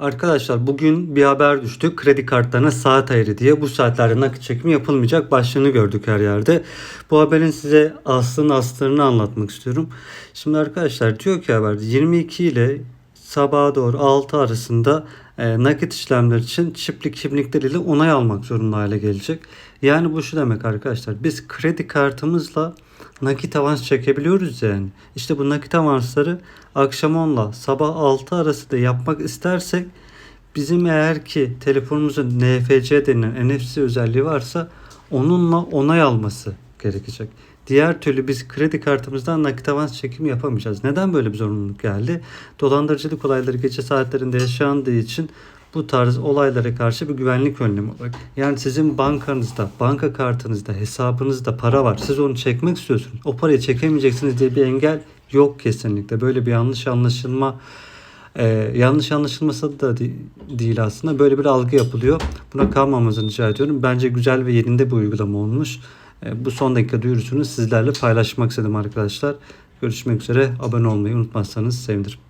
Arkadaşlar bugün bir haber düştü. Kredi kartlarına saat ayrı diye bu saatlerde nakit çekimi yapılmayacak başlığını gördük her yerde. Bu haberin size aslını aslarını anlatmak istiyorum. Şimdi arkadaşlar diyor ki haberde 22 ile sabaha doğru 6 arasında e, nakit işlemler için çipli kimlikler ile onay almak zorunda hale gelecek. Yani bu şu demek arkadaşlar. Biz kredi kartımızla nakit avans çekebiliyoruz yani. İşte bu nakit avansları akşam 10 ile sabah 6 arası da yapmak istersek bizim eğer ki telefonumuzun NFC denilen NFC özelliği varsa onunla onay alması gerekecek. Diğer türlü biz kredi kartımızdan nakit avans çekimi yapamayacağız. Neden böyle bir zorunluluk geldi? Dolandırıcılık olayları gece saatlerinde yaşandığı için bu tarz olaylara karşı bir güvenlik önlemi olarak. Yani sizin bankanızda, banka kartınızda, hesabınızda para var. Siz onu çekmek istiyorsunuz. O parayı çekemeyeceksiniz diye bir engel yok kesinlikle. Böyle bir yanlış anlaşılma e, yanlış anlaşılması da de- değil aslında. Böyle bir algı yapılıyor. Buna kalmamızı rica ediyorum. Bence güzel ve yerinde bir uygulama olmuş. E, bu son dakika duyurusunu sizlerle paylaşmak istedim arkadaşlar. Görüşmek üzere. Abone olmayı unutmazsanız sevinirim.